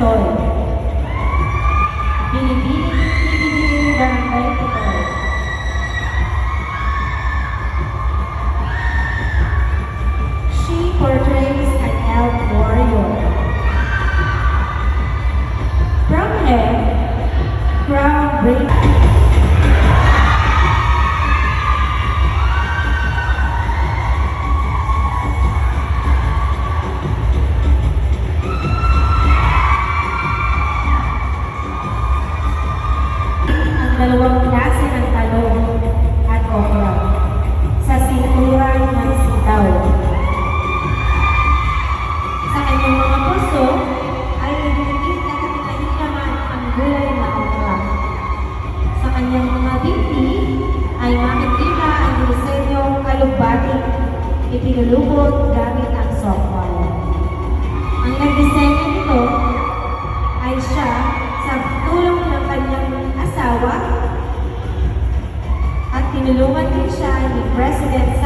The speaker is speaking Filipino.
She portrays an elf warrior. From. Dalawang klase ng talong at okra sa sinturan ng sitaw. Sa kanyang mga puso ay nagiging nakakahiraman ang gulay na okra. Sa kanyang mga binti ay makikita ang disenyong kalubbating ipinulubot gamit ang software. Ang nagdisenyo nito ay siya sa tulong ng kanyang tinulungan din siya ni President